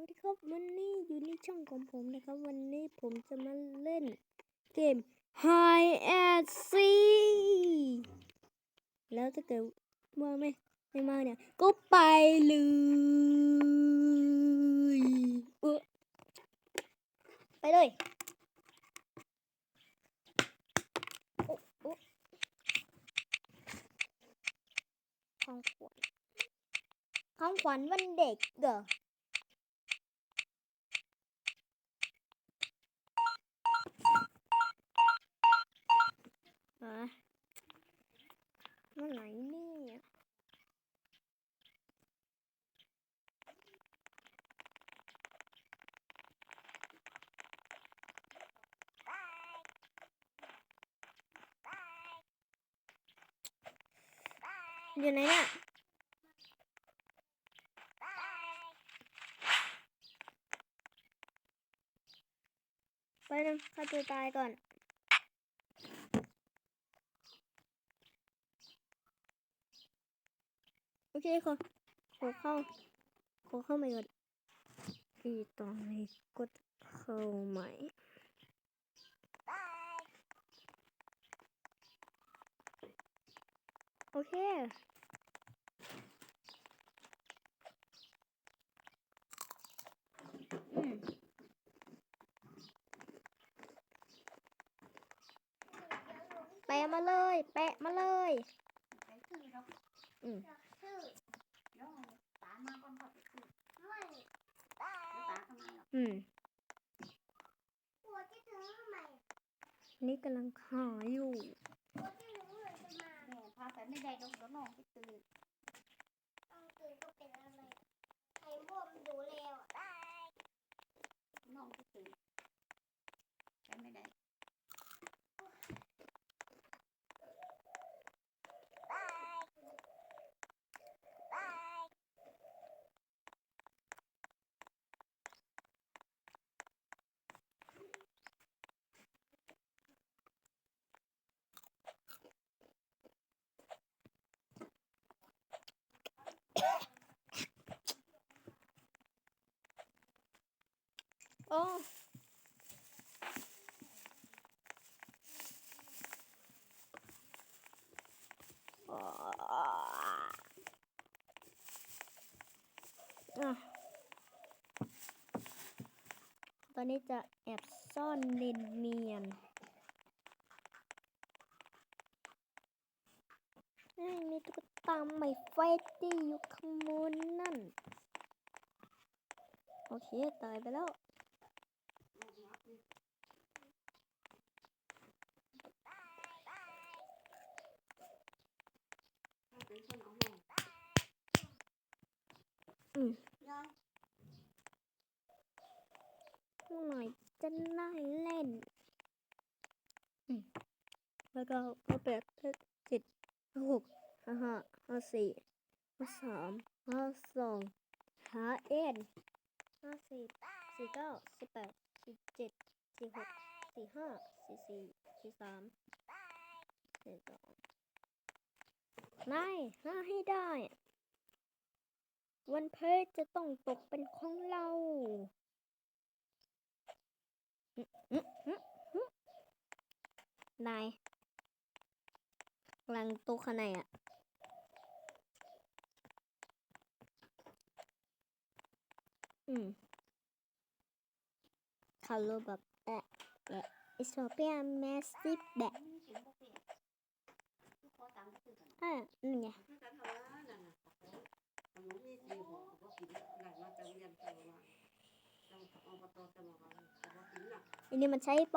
วัสดีครับวันนี้อยู่ในช่องของผมนะครับ วันนี้ผมจะมาเล่นเกม Hide and Seek แล้วถ้าเกิดว่าไม่ไม่มาเนี่ย ก็ไปเลยเออไปเลยของขวัญของขวัญวันเด็กเหรอ ฮะเมื่อไหร่เนี่ยอยู่ไหนเนี่ยไปนึงฆ่าตัวตายก่อน โอเคขอขอเข้าขอเข้าใหม่ก่อนอีตอนนี้กดเข้าใหม่โอเคอืมแปะมาเลย แปะมาเลย อืม นี่กำลังหาอยู่พาไปไม่ได้ดอกน้องที่ตื่นต้องตื่นก็เป็นอะไรใครบ่มดูแล้วได้น้องที่ตื่น ตอนนี้จะแอบซ่อนเนียนๆนี่มีตุ๊กตาใหม่เฟตี้อยู่ข้างบนนั่น โอเค ตายไปแล้วอืม ยายเมื่อไหร่จะได้เล่น แล้วก็ห้าแปดห้าเจ็ดห้าหกห้าห้าห้าสี่ห้าสามห้าสองห้าเอ็ดห้าสิบสี่เก้าสิบแปดสี่เจ็ดสี่หกสี่ห้าสี่สี่สี่สามสี่สองนายห้าให้ได้ วันเพชรจะต้องตกเป็นของเรา นายลังตู้ข้างในอะอืมคาร์โลแบบแอะแอิสโตเปียแมสซิบแบะอ่านี่ไงอันนี้มันใช้โป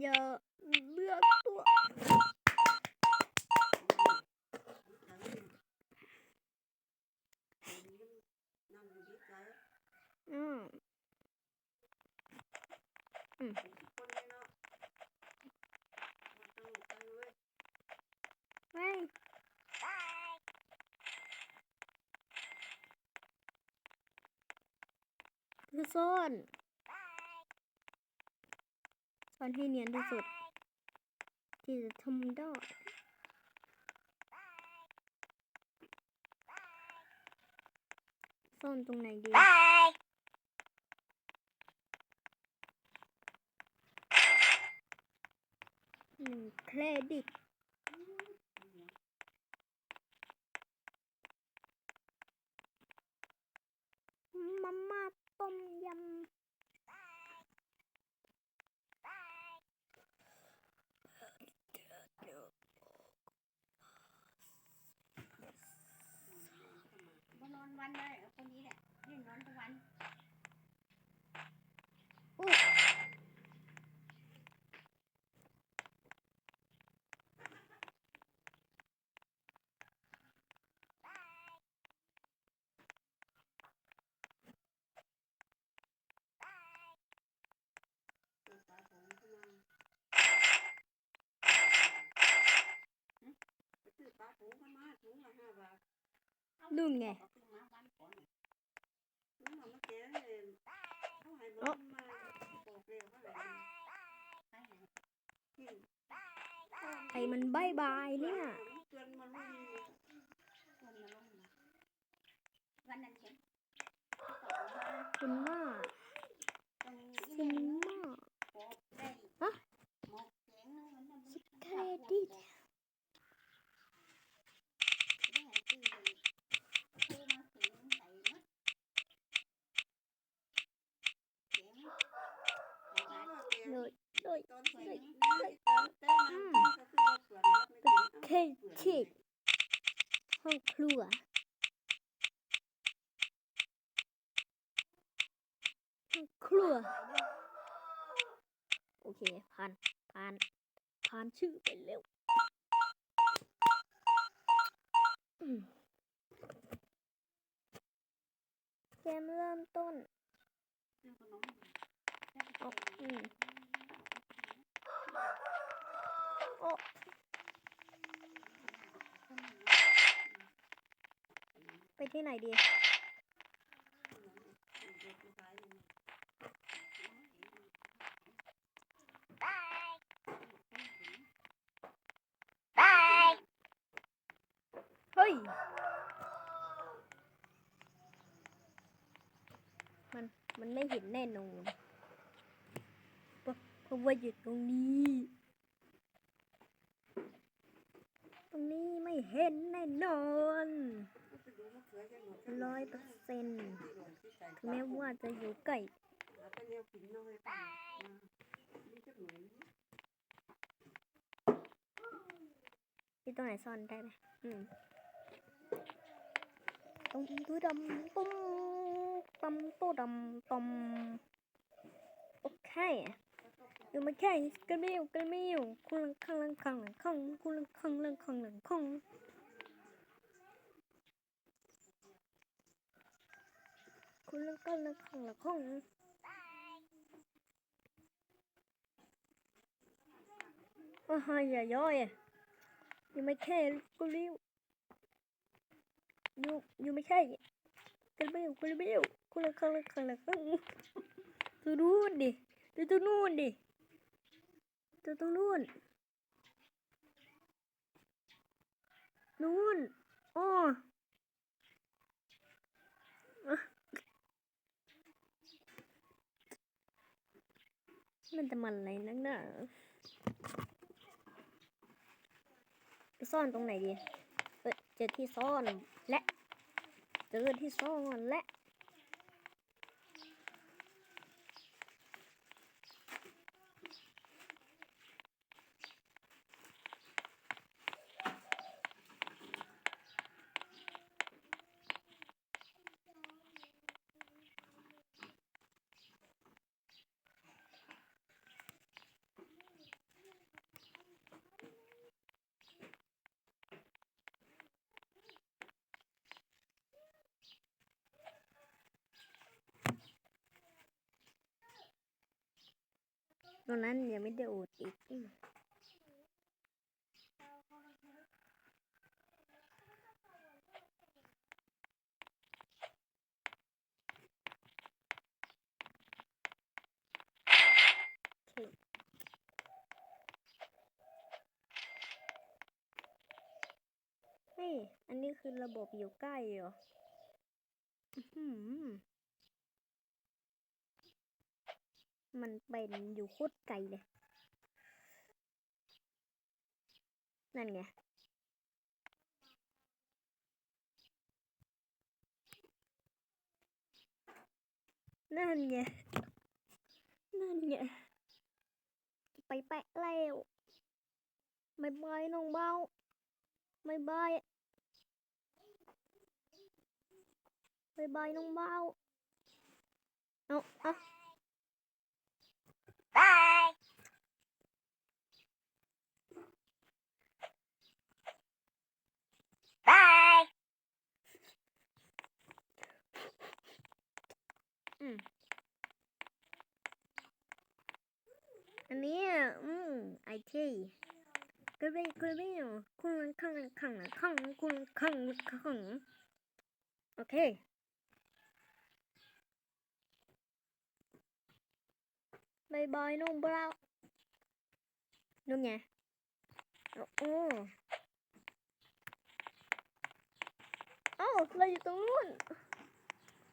อย่าเลือกตัวอืมอืมไม่คือโซน ตอนให้เนียนที่สุด ที่จะทำได้ซ่อนตรงไหนดีหนึ่งเครดิต มาม่าต้มยำ มานอนวันเลยคนนี้แหละนี่นอนทุกวัน อุ๊ย ตัวปลาผมเข้ามาไปซื้อปลาผมเข้ามาถุงละห้าบาท นู่นไง เอาขึ้นมาวันก่อน น้องมาแกงเลยเขาให้บอกมาบอกเร็วเข นุ่นไงไอ้มันบายบายเนี่ยคุณมากรงนี้ คุณ เนี่ย ม่า ปอบได้ ฮะ หมอกเสียงนึงมันมัน เครดิต ได้ชื่อชื่อมาเสียงใส่มัดเสียงใส่มา เลยเลย ตอนที่ตอนเต้นน้ำก็คือว่าส่วนรถไม่ถึ งเคคิดห้องครัวห้องครัว โอเค ผ่าน ผ่าน ผ่านชื่อไปเร็วอืมเกมเริ่มต้นซื้อขนมออกอืม ไปที่ไหนดีเฮ้ย มัน มันไม่เห็นแน่นอนเพราะเพราะว่าอยู่ตรงนี้ ตรงนี้ไม่เห็นแน่นอน ร้อยเปอร์เซ็นต์ถึงแม้ว่าจะอยู่ใกล้ที่ตรงไหนซ่อนได้ไหมอืมตรงตู้ดำตุ้มตำตู้ดำตมโอเคอยู่มาแค่กันไม่อยู่กันไม่อยู่คุณลังคังลังคังลังคังคุณลังคังลังคังลังคัง คุณแลังคังลังคังลังคังว่าหายอย่าย่อยอยู่ไม่แค่กูเลี้วอยู่อยู่ไม่แค่กันไม่อยู่กันไม่อยู่คุณลังคังลังคังลังคังดูนู่นดิดูตรงนู่นดิดูตรงนู่นนู่นอ๋ออะ มันจะมันอะไรนักหนาไปซ่อนตรงไหนดี เออเจอที่ซ่อนและ เจอที่ซ่อนและ ตอนนั้นยังไม่ได้โอดอีกเฮ้ยอันนี้คือระบบอยู่ใกล้เหรอ อื้อหือ มันเป็นอยู่โคตรไกลเลย นั่นไง นั่นไง นั่นไง ไปแปะแล้วไม่บายน้องเบาไม่บายไม่บายน้องเบาเอาเอา อืมอันนี้อืมไอทีกระเบกระเบลคุณขังขังขังคุณขังขังโอเคบายบายน้องบราวนู่นไงโอ้โอ้เอาเราอยู่ตรงนู้น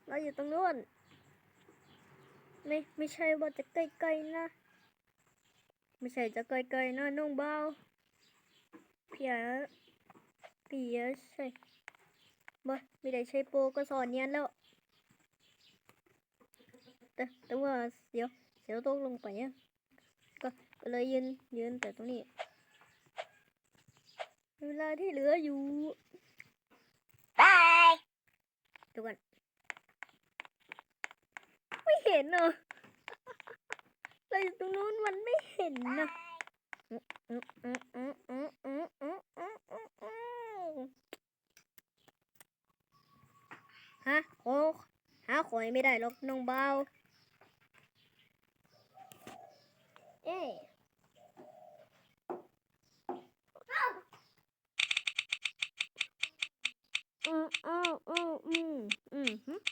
เราอยู่ตรงนู้น ไม่ไม่ใช่ว่าจะใกล้ๆนะ ไม่ใช่จะไกลๆนะน้องเบาเพียเพียใช่บ่ไม่ได้ใช้โปรก็สอนเนียนแล้ว แต่แต่ว่าเดี๋ยวเดี๋ยวตกลงไปอะก็ก็เลยยืนยืนแต่ตรงนี้ เวลาที่เหลืออยู่ Bye. เดี๋ยวก่อนไม่ เห็นเหรอเแต่ตรงนู้นมันไม่เห็นนะฮะโอ้หาหอยไม่ได้หรอกน้องเบาเอ๊อืมอืมอืมอืมอืม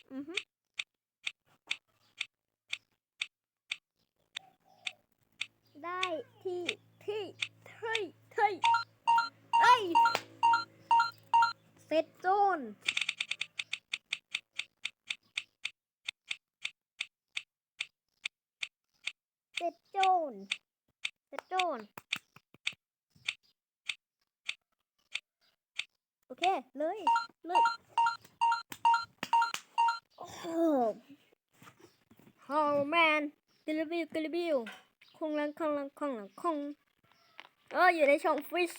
ระบิวกระบิวคงลังคงลังคงลังคงเอออยู่ในช่องฟิช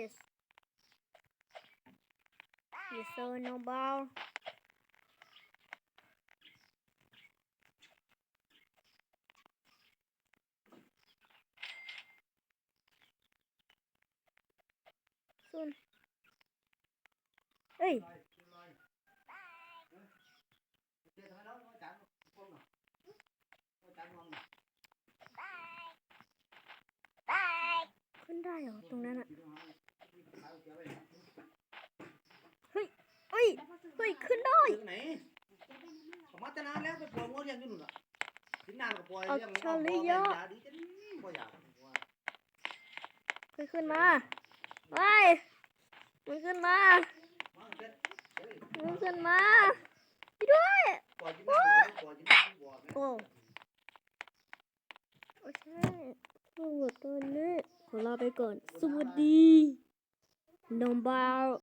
yes yes so no ball ซุนเอ้ย Bye. ขึ้นได้เหรอตรงนั้นอะเฮ้ยเฮ้ย เฮ้ย ขึ้นได้ ถึงไหนผมมาจะนานแล้วไปปล่อยงัวเลี้ยงอยู่นู่นน่ะถึงนานก็ปล่อยเอาเลี้ยงเฉลี่ยบ่แม่นยาดีจังบ่อยากว่าขึ้นขึ้นมาไปมันขึ้นมามาเด็ดเฮ้ยมันขึ้นมาไปด้วยปล่อยกินน้ำปล่อยกินน้ำบ่แม่นโอ้โอเคสวัสดีตอนนี้ขอลาไปก่อน สวัสดีนมบาว